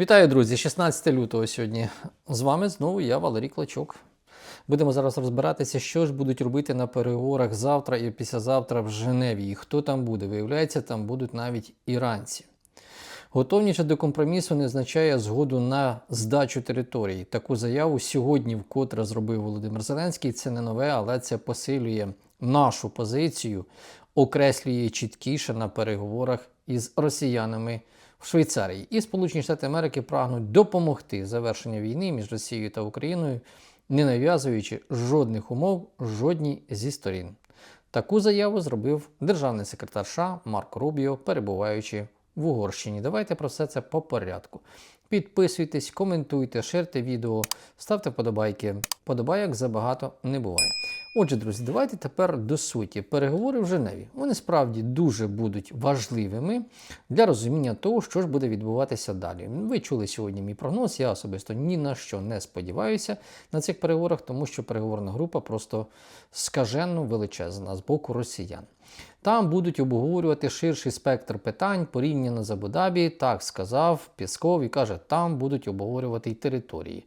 Вітаю, друзі! 16 лютого сьогодні. З вами знову я, Валерій Клочок. Будемо зараз розбиратися, що ж будуть робити на переговорах завтра і післязавтра в Женеві. І хто там буде. Виявляється, там будуть навіть іранці. Готовність до компромісу не означає згоду на здачу території. Таку заяву сьогодні вкотре зробив Володимир Зеленський. Це не нове, але це посилює нашу позицію, окреслює чіткіше на переговорах із росіянами в Швейцарії. І Сполучені Штати Америки прагнуть допомогти завершенню війни між Росією та Україною, не нав'язуючи жодних умов жодній зі сторін. Таку заяву зробив державний секретар США Марко Рубіо, перебуваючи в Угорщині. Давайте про все це по порядку. Підписуйтесь, коментуйте, шерте відео, ставте подобайки. Подобайок забагато не буває. Отже, друзі, давайте тепер до суті. Переговори в Женеві. Вони справді дуже будуть важливими для розуміння того, що ж буде відбуватися далі. Ви чули сьогодні мій прогноз. Я особисто ні на що не сподіваюся на цих переговорах, тому що переговорна група просто скаженно величезна з боку росіян. Там будуть обговорювати ширший спектр питань порівняно з Абу-Дабі, так сказав Пісков і каже, там будуть обговорювати й території.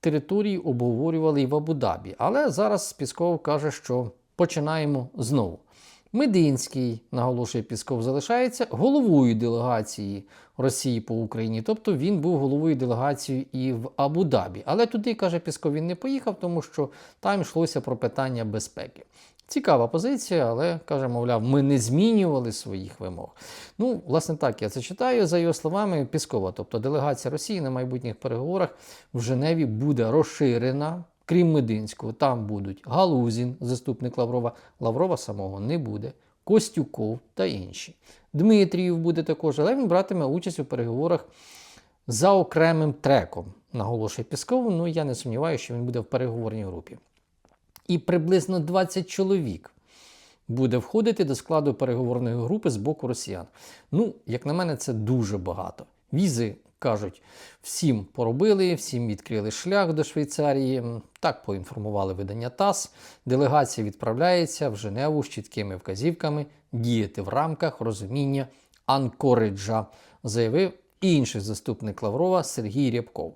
Території обговорювали і в Абу-Дабі, але зараз Пісков каже, що починаємо знову. Мединський, наголошує Пісков, залишається головою делегації Росії по Україні. Тобто він був головою делегації і в Абу-Дабі. Але туди, каже Пісков, він не поїхав, тому що там йшлося про питання безпеки. Цікава позиція, але каже, мовляв, ми не змінювали своїх вимог. Ну, власне, так я це читаю за його словами Піскова. Тобто делегація Росії на майбутніх переговорах в Женеві буде розширена. Крім Мединського, там будуть Галузін, заступник Лаврова, Лаврова самого не буде, Костюков та інші. Дмитрієв буде також, але він братиме участь у переговорах за окремим треком, наголошує Пісков. Ну я не сумніваюся, що він буде в переговорній групі. І приблизно 20 чоловік буде входити до складу переговорної групи з боку росіян. Ну, як на мене, це дуже багато. Візи кажуть, всім поробили, всім відкрили шлях до Швейцарії. Так поінформували видання ТАСС. Делегація відправляється в Женеву з чіткими вказівками діяти в рамках розуміння Анкориджа, заявив інший заступник Лаврова Сергій Рябков.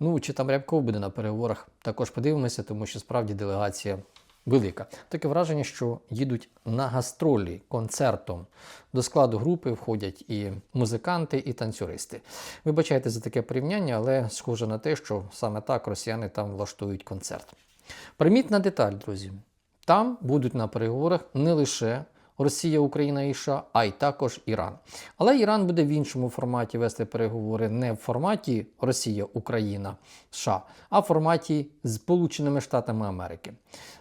Ну, чи там Рябков буде на переговорах, також подивимося, тому що справді делегація велика. Таке враження, що їдуть на гастролі концертом. До складу групи входять і музиканти, і танцюристи. Вибачайте за таке порівняння, але схоже на те, що саме так росіяни там влаштують концерт. Примітна деталь, друзі. Там будуть на переговорах не лише Росія, Україна і США, а й також Іран. Але Іран буде в іншому форматі вести переговори не в форматі Росія, Україна, США, а в форматі Сполученими Штатами Америки.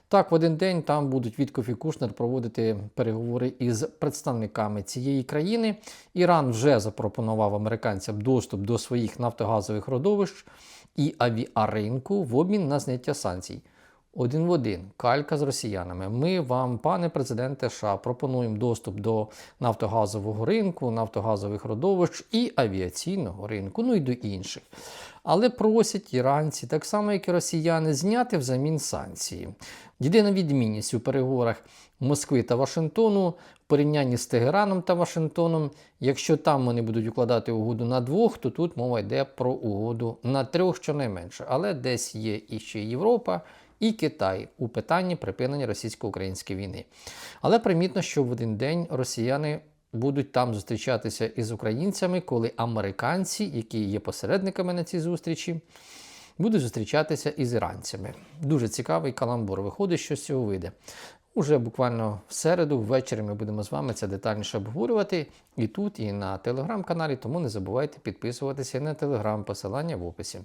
Так, в один день там будуть Віткоф і Кушнер проводити переговори із представниками цієї країни. Іран вже запропонував американцям доступ до своїх нафтогазових родовищ і авіаринку в обмін на зняття санкцій. Один в один, калька з росіянами. Ми вам, пане президенте США, пропонуємо доступ до нафтогазового ринку, нафтогазових родовищ і авіаційного ринку, ну і до інших. Але просять іранці, так само як і росіяни, зняти взамін санкції. Єдина відмінність у переговорах Москви та Вашингтону в порівнянні з Тегераном та Вашингтоном. Якщо там вони будуть укладати угоду на двох, то тут мова йде про угоду на трьох щонайменше. Але десь є і ще Європа і Китай у питанні припинення російсько-української війни. Але примітно, що в один день росіяни будуть там зустрічатися із українцями, коли американці, які є посередниками на цій зустрічі, будуть зустрічатися із іранцями. Дуже цікавий каламбур. Виходить, що з цього вийде. Уже буквально в середу, ввечері ми будемо з вами це детальніше обговорювати і тут, і на телеграм-каналі, тому не забувайте підписуватися на телеграм, посилання в описі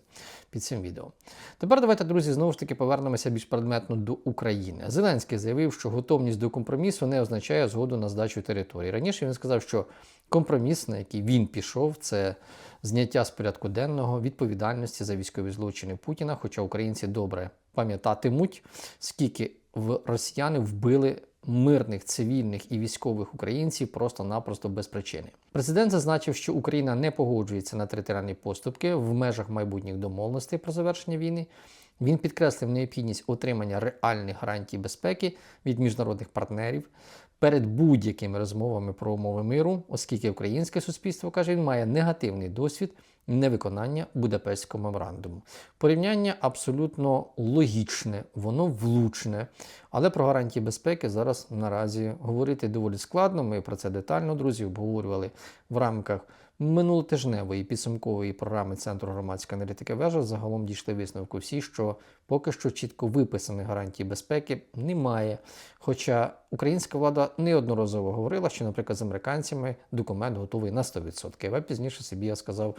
під цим відео. Тепер давайте, друзі, знову ж таки повернемося більш предметно до України. Зеленський заявив, що готовність до компромісу не означає згоду на здачу території. Раніше він сказав, що компроміс, на який він пішов, це зняття з порядку денного відповідальності за військові злочини Путіна, хоча українці добре пам'ятатимуть, скільки в росіяни вбили мирних цивільних і військових українців просто-напросто без причини. Президент зазначив, що Україна не погоджується на територіальні поступки в межах майбутніх домовленостей про завершення війни. Він підкреслив необхідність отримання реальних гарантій безпеки від міжнародних партнерів, перед будь-якими розмовами про умови миру, оскільки українське суспільство каже, він має негативний досвід невиконання Будапештського меморандуму. Порівняння абсолютно логічне, воно влучне, але про гарантії безпеки зараз наразі говорити доволі складно. Ми про це детально, друзі, обговорювали в рамках минулотижневої підсумкової програми Центру громадської аналітики вежа. Загалом дійшли висновку всі, що поки що чітко виписаних гарантій безпеки немає. Хоча українська влада неодноразово говорила, що, наприклад, з американцями документ готовий на 100%. А пізніше собі я сказав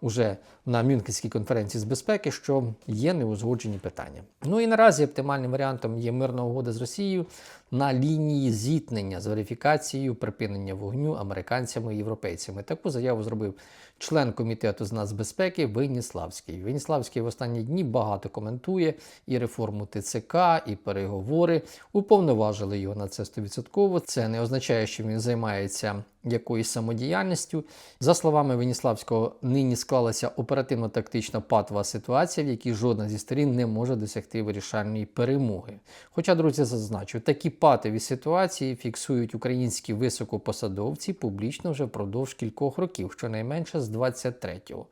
уже на Мюнхенській конференції з безпеки, що є неузгоджені питання. Ну і наразі оптимальним варіантом є мирна угода з Росією на лінії зіткнення з верифікацією припинення вогню американцями і європейцями. Таку заяву зробив член комітету з нацбезпеки Веніславський. Веніславський в останні дні багато коментує і реформу ТЦК, і переговори. Уповноважили його на це 100%. Це не означає, що він займається якоюсь самодіяльністю. За словами Веніславського, нині склалася оперативно-тактична патова ситуація, в якій жодна зі сторін не може досягти вирішальної перемоги. Хоча, друзі, зазначу, такі патові ситуації фіксують українські високопосадовці публічно вже впродовж кількох років, щонайменше з 23-го.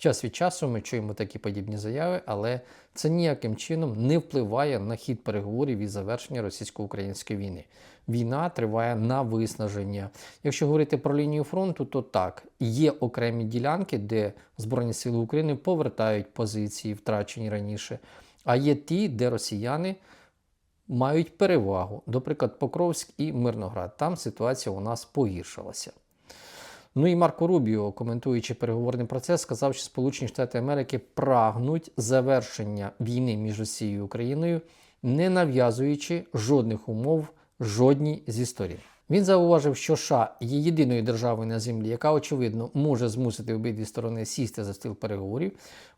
Час від часу ми чуємо такі подібні заяви, але це ніяким чином не впливає на хід переговорів і завершення російсько-української війни. Війна триває на виснаження. Якщо говорити про лінію фронту, то так, є окремі ділянки, де Збройні Сили України повертають позиції, втрачені раніше, а є ті, де росіяни мають перевагу. Наприклад, Покровськ і Мирноград. Там ситуація у нас погіршилася. Ну і Марко Рубіо, коментуючи переговорний процес, сказав, що Сполучені Штати Америки прагнуть завершення війни між Росією і Україною, не нав'язуючи жодних умов жодній зі сторін. Він зауважив, що США є єдиною державою на землі, яка, очевидно, може змусити обидві сторони сісти за стіл переговорів.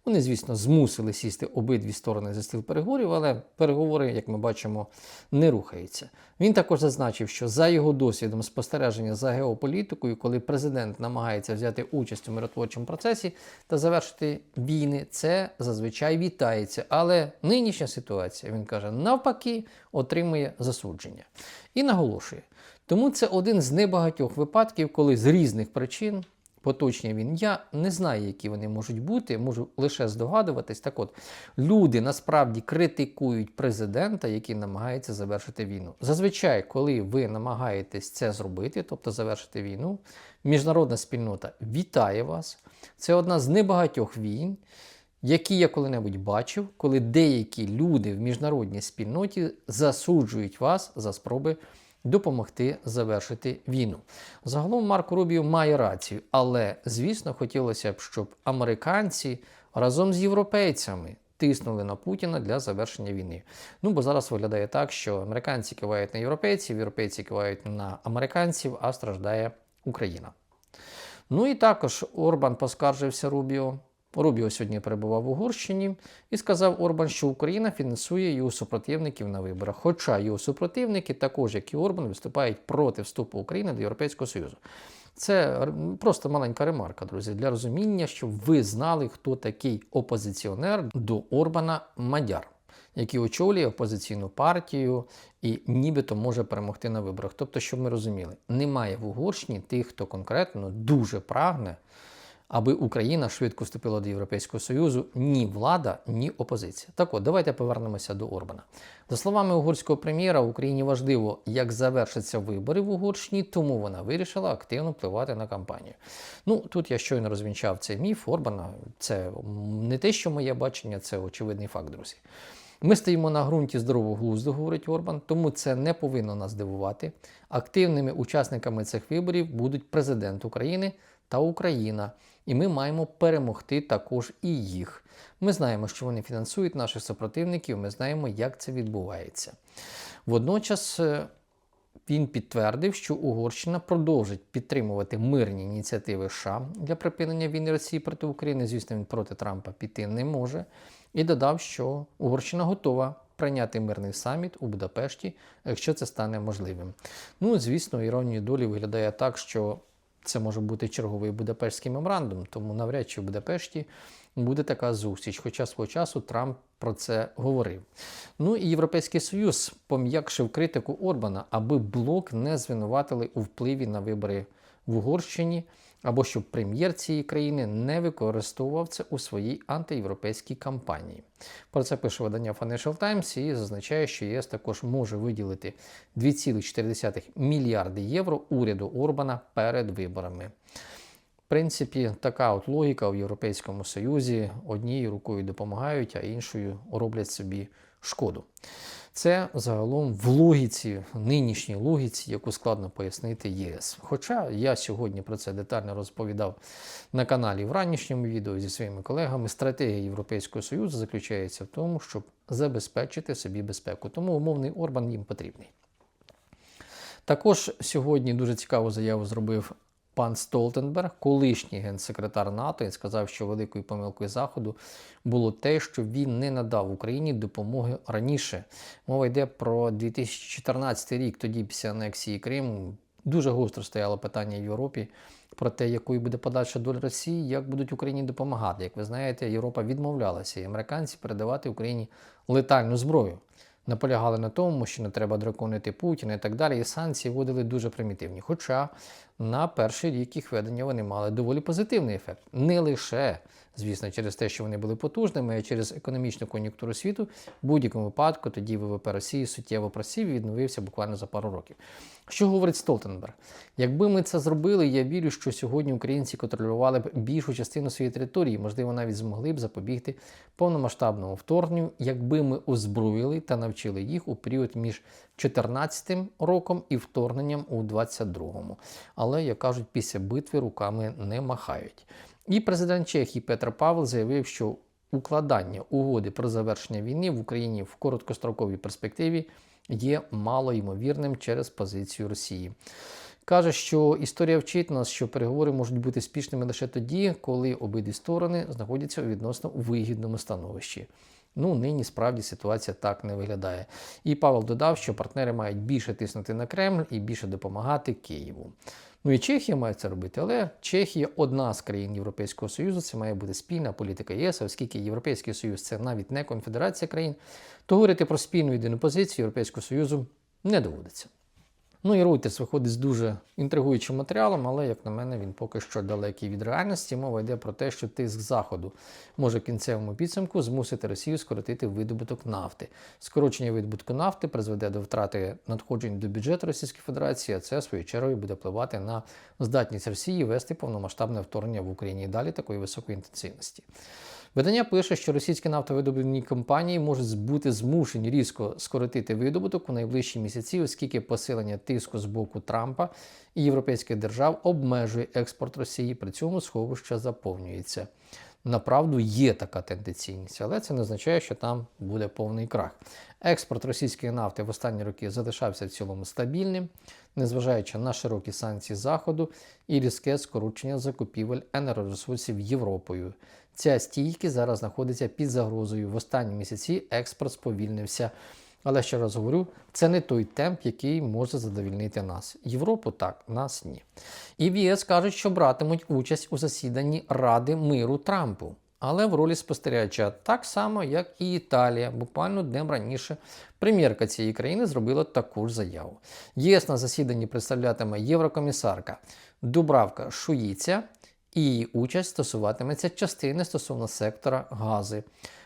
Вони, звісно, змусили сісти обидві сторони за стіл переговорів, але переговори, як ми бачимо, не рухаються. Він також зазначив, що за його досвідом спостереження за геополітикою, коли президент намагається взяти участь у миротворчому процесі та завершити війни, це зазвичай вітається. Але нинішня ситуація, він каже, навпаки, отримує засудження. І наголошує. Тому це один з небагатьох випадків, коли з різних причин поточні він. Я не знаю, які вони можуть бути, можу лише здогадуватись. Так от, люди насправді критикують президента, який намагається завершити війну. Зазвичай, коли ви намагаєтесь це зробити, тобто завершити війну, міжнародна спільнота вітає вас. Це одна з небагатьох війн. Які я коли-небудь бачив, коли деякі люди в міжнародній спільноті засуджують вас за спроби допомогти завершити війну. Загалом Марко Рубіо має рацію, але звісно хотілося б, щоб американці разом з європейцями. Тиснули на Путіна для завершення війни. Ну бо зараз виглядає так, що американці кивають на європейців, європейці кивають на американців, а страждає Україна. Ну і також Орбан поскаржився Рубіо Рубіо сьогодні перебував в Угорщині і сказав Орбан, що Україна фінансує його супротивників на виборах. Хоча його супротивники, також як і Орбан, виступають проти вступу України до Європейського Союзу. Це просто маленька ремарка, друзі, для розуміння, щоб ви знали, хто такий опозиціонер до Орбана Мадяр, який очолює опозиційну партію і нібито може перемогти на виборах. Тобто, щоб ми розуміли, немає в Угорщині тих, хто конкретно дуже прагне аби Україна швидко вступила до Європейського Союзу ні влада, ні опозиція. Так от, давайте повернемося до Орбана. За словами угорського прем'єра, Україні важливо, як завершаться вибори в Угорщині, тому вона вирішила активно впливати на кампанію. Ну тут я щойно розвінчав цей міф Орбана. Це не те, що моє бачення, це очевидний факт, друзі. Ми стоїмо на ґрунті здорового глузду, говорить Орбан, тому це не повинно нас дивувати. Активними учасниками цих виборів будуть президент України та Україна і ми маємо перемогти також і їх. Ми знаємо, що вони фінансують наших супротивників, ми знаємо, як це відбувається. Водночас е, він підтвердив, що Угорщина продовжить підтримувати мирні ініціативи США для припинення війни Росії проти України. Звісно, він проти Трампа піти не може. І додав, що Угорщина готова прийняти мирний саміт у Будапешті, якщо це стане можливим. Ну, звісно, іронію долі виглядає так, що це може бути черговий Будапештський меморандум, тому навряд чи в Будапешті буде така зустріч. Хоча свого часу Трамп про це говорив. Ну і Європейський Союз пом'якшив критику Орбана, аби блок не звинуватили у впливі на вибори в Угорщині, або щоб прем'єр цієї країни не використовував це у своїй антиєвропейській кампанії. Про це пише видання Financial Times і зазначає, що ЄС також може виділити 2,4 мільярди євро уряду Орбана перед виборами. В принципі, така от логіка в Європейському Союзі однією рукою допомагають, а іншою роблять собі шкоду. Це загалом в логіці, нинішній логіці, яку складно пояснити ЄС. Хоча я сьогодні про це детально розповідав на каналі в ранішньому відео зі своїми колегами, стратегія Європейського Союзу заключається в тому, щоб забезпечити собі безпеку. Тому умовний Орбан їм потрібний. Також сьогодні дуже цікаву заяву зробив пан Столтенберг, колишній генсекретар НАТО, він сказав, що великою помилкою Заходу було те, що він не надав Україні допомоги раніше. Мова йде про 2014 рік, тоді після анексії Криму. Дуже гостро стояло питання в Європі про те, якою буде подальша доля Росії, як будуть Україні допомагати. Як ви знаєте, Європа відмовлялася і американці передавати Україні летальну зброю наполягали на тому, що не треба драконити Путіна і так далі. І санкції вводили дуже примітивні. Хоча на перший рік їх ведення вони мали доволі позитивний ефект. Не лише, звісно, через те, що вони були потужними, а через економічну кон'юнктуру світу, в будь-якому випадку тоді ВВП Росії суттєво просів і відновився буквально за пару років. Що говорить Столтенберг? Якби ми це зробили, я вірю, що сьогодні українці контролювали б більшу частину своєї території, можливо, навіть змогли б запобігти повномасштабному вторгненню, якби ми озброїли та навчили їх у період між 2014 роком і вторгненням у 22-му. Але, як кажуть, після битви руками не махають. І президент Чехії Петр Павел заявив, що укладання угоди про завершення війни в Україні в короткостроковій перспективі є малоймовірним через позицію Росії. Каже, що історія вчить нас, що переговори можуть бути спішними лише тоді, коли обидві сторони знаходяться у відносно вигідному становищі. Ну, нині справді ситуація так не виглядає. І Павел додав, що партнери мають більше тиснути на Кремль і більше допомагати Києву. Ну і Чехія має це робити, але Чехія одна з країн Європейського Союзу, це має бути спільна політика ЄС, оскільки Європейський Союз це навіть не конфедерація країн, то говорити про спільну єдину позицію Європейського Союзу не доводиться. Ну і Reuters виходить з дуже інтригуючим матеріалом, але, як на мене, він поки що далекий від реальності. Мова йде про те, що тиск заходу може в кінцевому підсумку змусити Росію скоротити видобуток нафти. Скорочення видобутку нафти призведе до втрати надходжень до бюджету Російської Федерації, а це своєю чергою буде впливати на здатність Росії вести повномасштабне вторгнення в Україні і далі такої високої інтенсивності. Видання пише, що російські нафтовидобувні компанії можуть бути змушені різко скоротити видобуток у найближчі місяці, оскільки посилення тиску з боку Трампа і європейських держав обмежує експорт Росії. При цьому сховище заповнюється. Направду є така тенденційність, але це не означає, що там буде повний крах. Експорт російської нафти в останні роки залишався в цілому стабільним, незважаючи на широкі санкції Заходу і різке скорочення закупівель енергоресурсів Європою. Ця стійкість зараз знаходиться під загрозою. В останні місяці експорт сповільнився. Але ще раз говорю, це не той темп, який може задовільнити нас. Європу так, нас ні. І в ЄС кажуть, що братимуть участь у засіданні Ради миру Трампу, але в ролі спостерігача, так само, як і Італія. Буквально днем раніше прем'єрка цієї країни зробила таку ж заяву. ЄС на засіданні представлятиме єврокомісарка Дубравка Шуїця і її участь стосуватиметься частини стосовно сектора гази.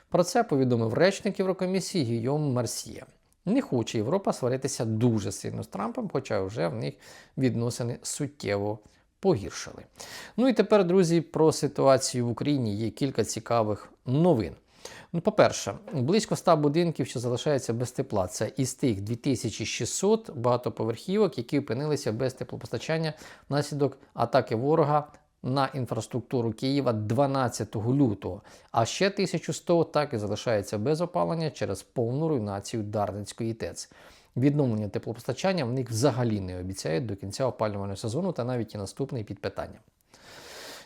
Про це повідомив речник Єврокомісії Гійом Марсьє. Не хоче Європа сваритися дуже сильно з Трампом, хоча вже в них відносини суттєво погіршили. Ну і тепер, друзі, про ситуацію в Україні є кілька цікавих новин. Ну, По-перше, близько 100 будинків, що залишаються без тепла. Це із тих 2600 багатоповерхівок, які опинилися без теплопостачання внаслідок атаки ворога на інфраструктуру Києва 12 лютого, а ще 1100 так і залишається без опалення через повну руйнацію Дарницької ТЕЦ. Відновлення теплопостачання в них взагалі не обіцяють до кінця опалювального сезону та навіть і наступний під питанням.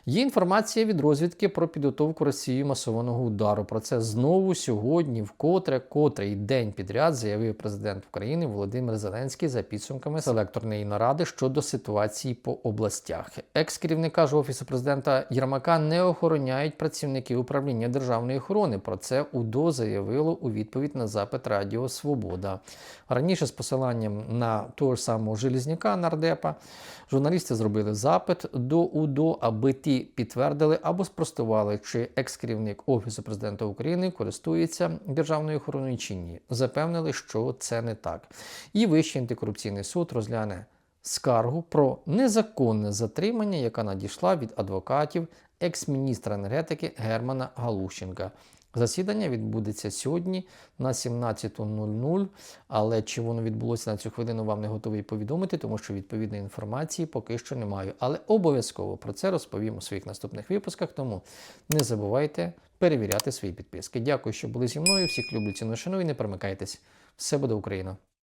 Є інформація від розвідки про підготовку Росією масованого удару. Про це знову сьогодні, вкотре, котрий день підряд заявив президент України Володимир Зеленський за підсумками селекторної наради щодо ситуації по областях. Екс-керівника ж офісу президента Єрмака не охороняють працівники управління державної охорони. Про це УДО заявило у відповідь на запит Радіо Свобода. Раніше з посиланням на того ж самого Желізняка нардепа журналісти зробили запит до УДО, аби ті підтвердили або спростували, чи екс-керівник Офісу президента України користується державною охороною чи ні. Запевнили, що це не так. І Вищий антикорупційний суд розгляне скаргу про незаконне затримання, яка надійшла від адвокатів екс-міністра енергетики Германа Галущенка. Засідання відбудеться сьогодні на 17.00, але чи воно відбулося на цю хвилину, вам не готовий повідомити, тому що відповідної інформації поки що не маю. Але обов'язково про це розповім у своїх наступних випусках, тому не забувайте перевіряти свої підписки. Дякую, що були зі мною. Всіх люблю ціну шану і не перемикайтесь. Все буде Україна!